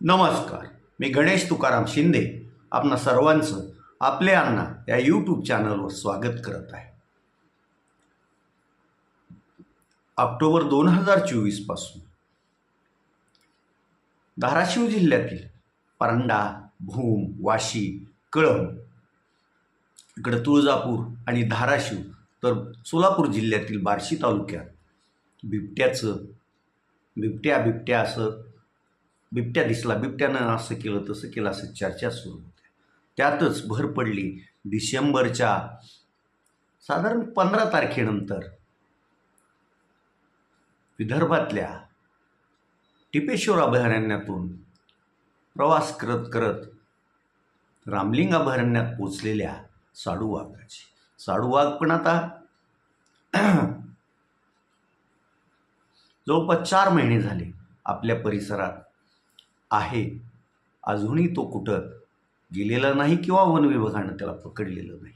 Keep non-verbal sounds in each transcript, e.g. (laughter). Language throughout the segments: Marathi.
नमस्कार. मी गणेश तुकाराम शिंदे आपणा सर्वांचं आपले अण्णा या यूट्यूब चॅनलवर स्वागत करत आहे. ऑक्टोबर दोन हजार चोवीसपासून धाराशिव जिल्ह्यातील परांडा भूम वाशी कळंब इकडं तुळजापूर आणि धाराशिव तर सोलापूर जिल्ह्यातील बार्शी तालुक्यात बिबट्याचं बिबट्या बिबट्या असं बिबट्या दिसला बिबट्यानं असं केलं तसं केलं असं चर्चा सुरू होत्या. त्यातच भर पडली डिसेंबरच्या साधारण पंधरा तारखेनंतर विदर्भातल्या टिपेश्वर अभयारण्यातून प्रवास करत करत रामलिंग अभयारण्यात पोचलेल्या साडू वाघाची. साडू वाघ पण आता (clears throat) जवळपास चार महिने झाले आपल्या परिसरात. आहे. अजूनही तो कुठं गेलेला नाही किंवा वन विभागानं त्याला पकडलेलं नाही.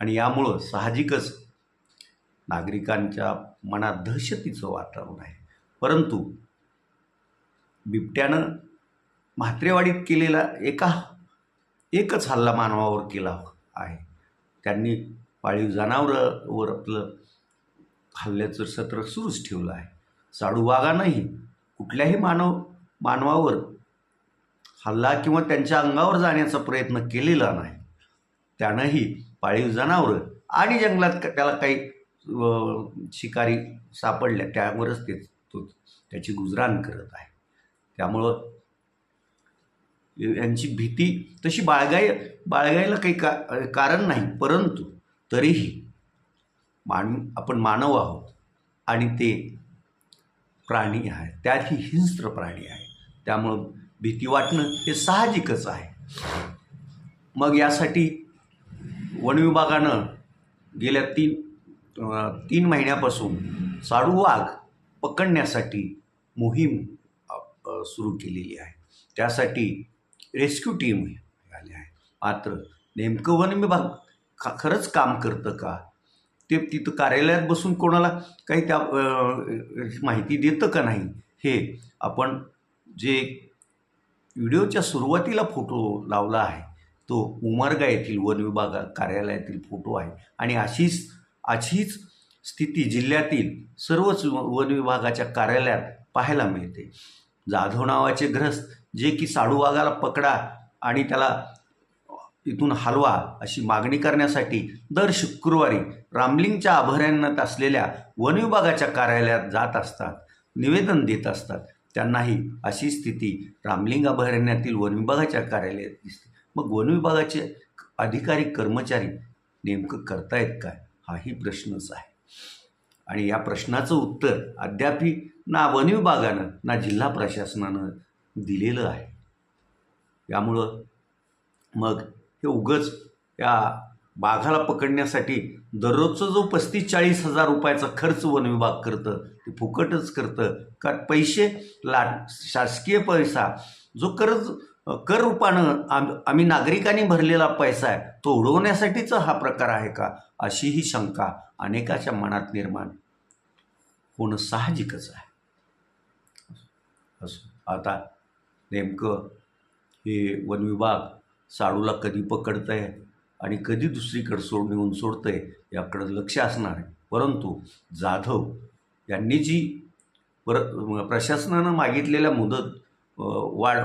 आणि यामुळं साहजिकच नागरिकांच्या मनात दहशतीचं वातावरण आहे. परंतु बिबट्यानं म्हात्रेवाडीत केलेला एका एकच हल्ला मानवावर केला आहे. त्यांनी पाळीव जनावरांवर आपलं हल्ल्याचं सत्र सुरूच ठेवलं आहे. साडू वाघानंही कुठल्याही मानव मानवावर हल्ला किंवा त्यांच्या अंगावर जाण्याचा प्रयत्न केलेला नाही. त्यानंही पाळीव जनावरं आणि जंगलात त्याला काही शिकारी सापडल्या त्यावरच ते तो त्याची गुजराण करत आहे. त्यामुळं यांची भीती तशी बाळगाय बाळगायला काही का कारण नाही परंतु तरीही मान आपण मानव आहोत आणि ते प्राणी आहे. त्यातही हिंस्त्र प्राणी आहे. त्यामुळं भीती वाटणं हे साहजिकच आहे. मग यासाठी वनविभागानं गेल्या तीन तीन महिन्यापासून साडू वाघ पकडण्यासाठी मोहीम सुरू केलेली आहे. त्यासाठी रेस्क्यू टीम आली आहे. मात्र नेमकं वन विभाग खरंच काम करतं का? ते तिथं कार्यालयात बसून कोणाला काही त्या माहिती देतं का नाही हे आपण जे व्हिडिओच्या सुरुवातीला फोटो लावला आहे तो उमरगा येथील वन विभाग कार्यालयातील फोटो आहे. आणि अशीच अशीच स्थिती जिल्ह्यातील सर्वच वन विभागाच्या कार्यालयात पाहायला मिळते. जाधव नावाचे ग्रस्त जे की साडूवाघाला पकडा आणि त्याला इथून हलवा अशी मागणी करण्यासाठी दर शुक्रवारी रामलिंगच्या अभयारण्यात असलेल्या वनविभागाच्या कार्यालयात जात असतात निवेदन देत असतात. त्यांनाही अशी स्थिती रामलिंग अभयारण्यातील वन विभागाच्या कार्यालयात दिसते. मग वनविभागाचे अधिकारी कर्मचारी नेमकं करतायत काय? हाही प्रश्नच आहे. आणि या प्रश्नाचं उत्तर अद्यापही ना वनविभागानं ना जिल्हा प्रशासनानं दिलेलं आहे. यामुळं मग हे उगच या बाघाला पकडण्यासाठी दररोजचा जो पस्तीस चाळीस हजार रुपयाचा खर्च वन विभाग करतं ते फुकटच करतं. का पैसे ला शासकीय पैसा जो कर्ज कर रूपानं आम आम्ही नागरिकांनी भरलेला पैसा आहे तो उडवण्यासाठीचा हा प्रकार आहे का? अशीही शंका अनेकाच्या मनात निर्माण. होणं साहजिकच आहे. असं. आता नेमकं हे वन विभाग साडूला कधी पकडतं आहे आणि कधी दुसरीकडे सोड नेऊन सोडतं आहे याकडं लक्ष असणार आहे. परंतु जाधव यांनी जी पर प्रशासनानं मागितलेल्या मुदत वाढ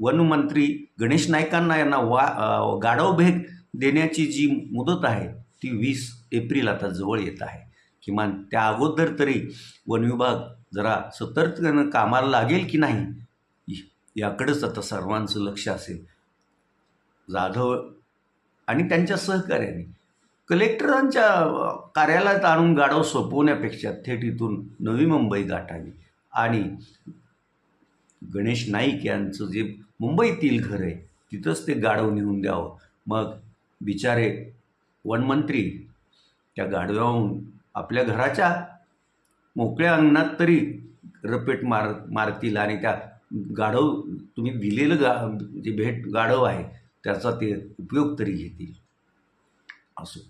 वनमंत्री गणेश नाईकांना यांना वा गाढव भेट देण्याची जी मुदत आहे ती वीस एप्रिल आता जवळ येत आहे. किमान त्या अगोदर तरी वन विभाग जरा सतर्कनं कामाला लागेल की नाही याकडेच आता सर्वांचं लक्ष असेल. जाधव आणि त्यांच्या सहकार्याने. कलेक्टरांच्या कार्यालयात आणून गाढव सोपवण्यापेक्षा थेट इथून नवी मुंबई गाठावी. आणि गणेश नाईक यांचं जे मुंबईतील घर आहे तिथंच ते गाढव नेऊन द्यावं. मग बिचारे वनमंत्री त्या गाढव्याहून आपल्या घराच्या मोकळ्या अंगणात तरी रपेट मार मारतील आणि त्या गाढव तुम्ही दिलेलं गा जे भेट गाढव आहे त्याचा ते उपयोग तरी घेतील. असो.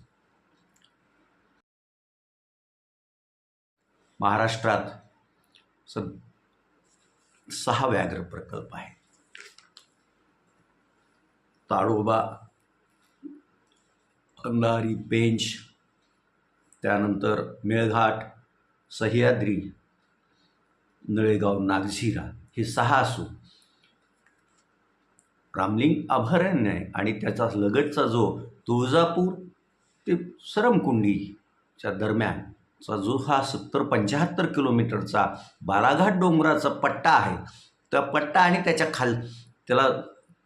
महाराष्ट्रात सद सहा व्याघ्र प्रकल्प आहेत. ताडोबा अंधारी पेंच त्यानंतर मेळघाट सह्याद्री नळेगाव नागझिरा हे सहा असून रामलिंग अभयारण्य आहे आणि त्याचा लगतचा जो तुळजापूर ते सरमकुंडीच्या दरम्यानचा जो हा सत्तर पंच्याहत्तर किलोमीटरचा बालाघाट डोंगराचा पट्टा आहे त्या पट्टा आणि त्याच्या खाल त्याला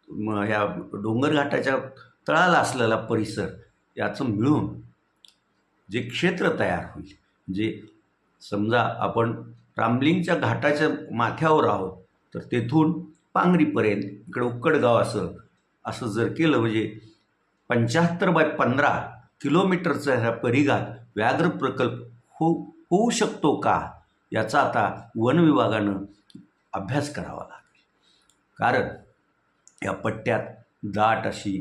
ह्या या डोंगरघाटाच्या तळाला असलेला परिसर याचं मिळून जे क्षेत्र तयार होईल जे समजा आपण रामलिंगच्या घाटाच्या माथ्यावर आहोत तर तेथून पांगरीपर्यंत इकडं उक्कडगाव असं असं जर केलं म्हणजे पंच्याहत्तर बाय पंधरा किलोमीटरचा ह्या परिघात व्याघ्र प्रकल्प हो होऊ शकतो का? याचा आता वन विभागानं अभ्यास करावा लागेल. कारण या पट्ट्यात दाट अशी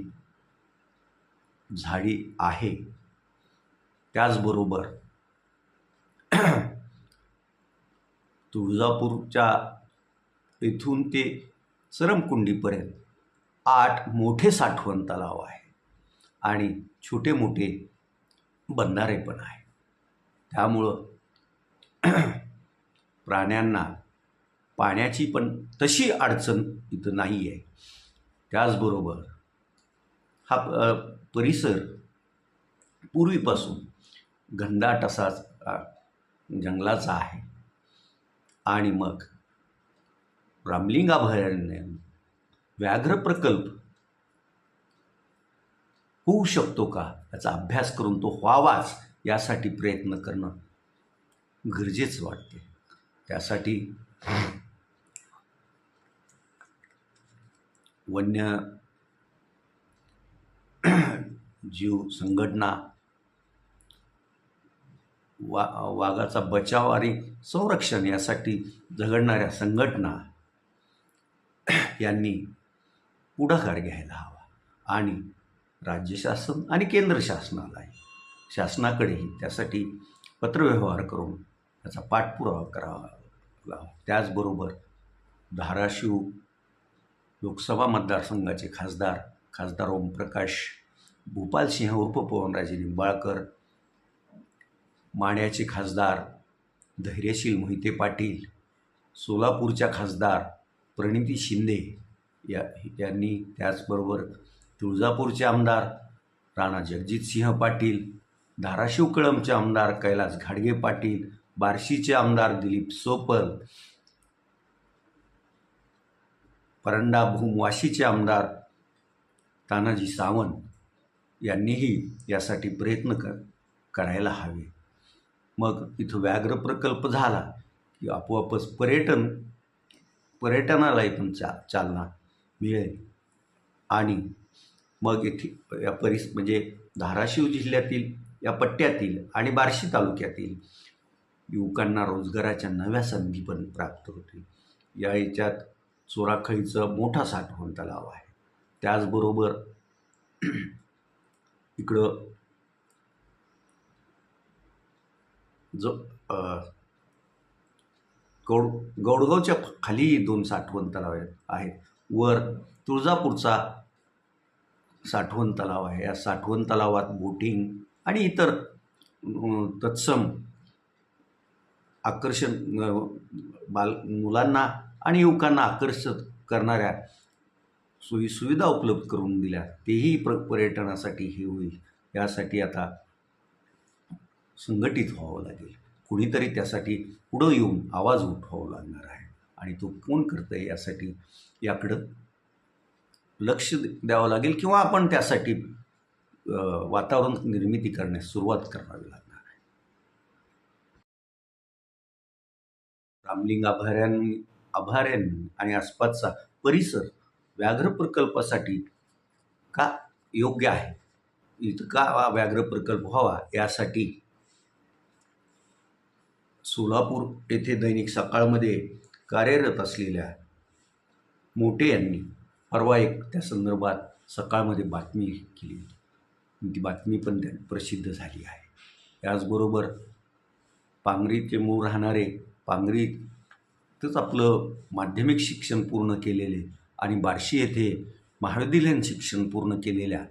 झाडी आहे. त्याचबरोबर तुळजापूरच्या इथून ते सरमकुंडीपर्यंत आठ मोठे साठवण तलाव आहे. आणि छोटे मोठे बंधारे पण आहे त्यामुळं (clears throat) प्राण्यांना पाण्याची पण तशी अडचण इथं नाही आहे त्याचबरोबर हा परिसर पूर्वीपासून घनदाट असाच जंगलाचा आहे. आणि मग रामलिंग अभयारण्य व्याघ्र प्रकल्प होऊ शकतो का? याचा अभ्यास करून तो व्हावाच यासाठी प्रयत्न करणं गरजेचं वाटते त्यासाठी वन्य जीव संघटना वा वाघाचा बचाव आणि संरक्षण यासाठी झगडणाऱ्या संघटना (clears throat) यांनी पुढाकार घ्यायला हवा. आणि राज्य शासन आणि केंद्र शासनालाही शासनाकडेही त्यासाठी पत्रव्यवहार करून त्याचा पाठपुरावा करावा त्याचबरोबर धाराशिव लोकसभा मतदारसंघाचे खासदार खासदार ओमप्रकाश भूपालसिंह उर्फ पवनराजे निंबाळकर माण्याचे खासदार धैर्यशील मोहिते पाटील सोलापूरच्या खासदार प्रणिती शिंदे या यांनी त्याचबरोबर तुळजापूरचे आमदार राणा जगजितसिंह पाटील धाराशिव कळमचे आमदार कैलास घाडगे पाटील बार्शीचे आमदार दिलीप सोपल परंडा भूमवाशीचे आमदार तानाजी सावंत यांनीही यासाठी प्रयत्न कर करायला हवे. मग इथं व्याघ्र प्रकल्प झाला की आपोआपच पर्यटन पर्यटनालाही पण चा चालना मिळेल. आणि मग येथे या परिस म्हणजे धाराशिव जिल्ह्यातील या पट्ट्यातील आणि बार्शी तालुक्यातील युवकांना रोजगाराच्या नव्या संधी पण प्राप्त होतील. या याच्यात चोराखळीचं मोठा साठवण तलाव आहे. त्याचबरोबर इकडं जो गौड गौडगावच्या खाली दोन साठवण तलाव आहेत वर तुळजापूरचा साठवण तलाव आहे. या साठवण तलावात बोटिंग आणि इतर तत्सम आकर्षण बाल मुलांना आणि युवकांना आकर्षित करणाऱ्या सोयी सुविधा उपलब्ध करून दिल्या. तेही प्र पर्यटनासाठी हे होईल. यासाठी आता संघटित व्हावं लागेल. कुणीतरी त्यासाठी पुढं येऊन आवाज उठवावा लागणार आहे. आणि तो कोण करतं आहे यासाठी याकडं लक्ष द्यावं लागेल किंवा आपण त्यासाठी वातावरण निर्मिती करण्यास सुरुवात करावी लागणार आहे. रामलिंग अभयारण्य अभयारण्य आणि आसपासचा परिसर व्याघ्र प्रकल्पासाठी का योग्य आहे? इतका का व्याघ्र प्रकल्प व्हावा यासाठी सोलापूर येथे दैनिक सकाळमध्ये कार्यरत असलेल्या मोटे यांनी परवा एक त्या संदर्भात सकाळमध्ये बातमी केली होती. ती बातमी पण त्या प्रसिद्ध झाली आहे. त्याचबरोबर पांगरीचे मूळ राहणारे पांगरीतच आपलं माध्यमिक शिक्षण पूर्ण केलेले आणि बार्शी येथे महाविद्यालयीन शिक्षण पूर्ण केलेल्या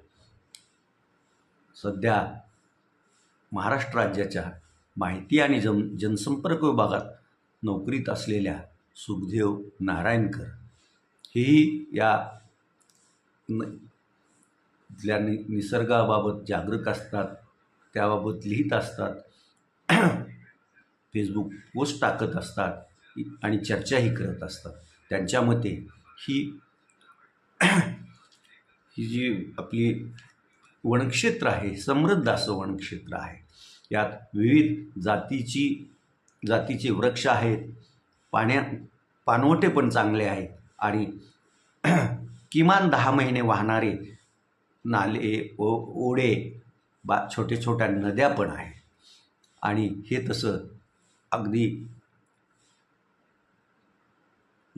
सध्या महाराष्ट्र राज्याच्या माहिती आणि जन जनसंपर्क विभागात नोकरीत असलेल्या सुखदेव नारायणकर. हेही या न नि निसर्गाबाबत जागरूक असतात त्याबाबत लिहित असतात (clears throat) फेसबुक पोस्ट टाकत असतात आणि चर्चाही करत असतात. त्यांच्या मते ही (clears throat) ही जी आपली वनक्षेत्र आहे समृद्ध असं वनक्षेत्र आहे यात विविध जातीची जातीचे वृक्ष आहेत. पाण्या पानवटे पण चांगले आहेत. आणि (clears throat) किमान दहा महिने वाहणारे नाले ओ ओढे बा छोटे छोट्या नद्या पण आहेत. आणि हे तसं अगदी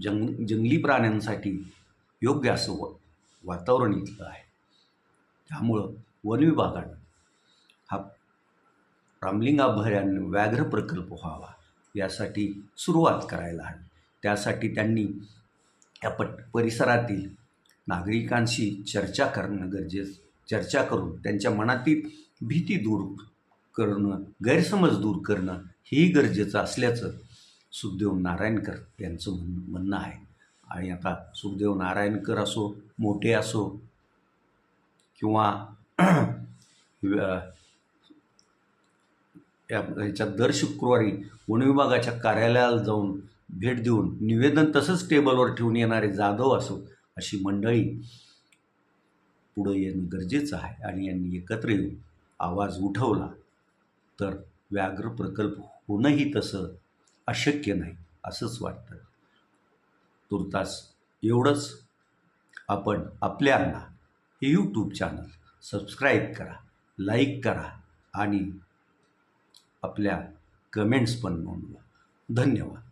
जंग जंगली प्राण्यांसाठी योग्य असं व वातावरण इथलं आहे. त्यामुळं वनविभागानं हा रामलिंग अभयारण्य व्याघ्र प्रकल्प व्हावा यासाठी सुरुवात करायला हवी. त्यासाठी त्यांनी या पट परिसरातील नागरिकांशी चर्चा करणं गरजेचं चर्चा करून त्यांच्या मनातील भीती दूर करणं गैरसमज दूर करणं हेही गरजेचं असल्याचं सुखदेव नारायणकर यांचं म्हण म्हणणं आहे. आणि आता सुखदेव नारायणकर असो मोठे असो किंवा (clears throat) या ह्याच्यात दर शुक्रवारी वन विभागाच्या कार्यालयाला जाऊन भेट देऊन निवेदन तसंच टेबलवर ठेवून येणारे जाधव असो अशी मंडळी पुढं येणं गरजेचं आहे. आणि यांनी एकत्र येऊन आवाज उठवला तर व्याघ्र प्रकल्प होणंही तसं अशक्य नाही असंच वाटतं. तुर्तास एवढंच. आपण आपल्यांना हे यूट्यूब चॅनल सबस्क्राईब करा लाईक करा आणि आपल्या कमेंट्स पण नोंदवा. धन्यवाद.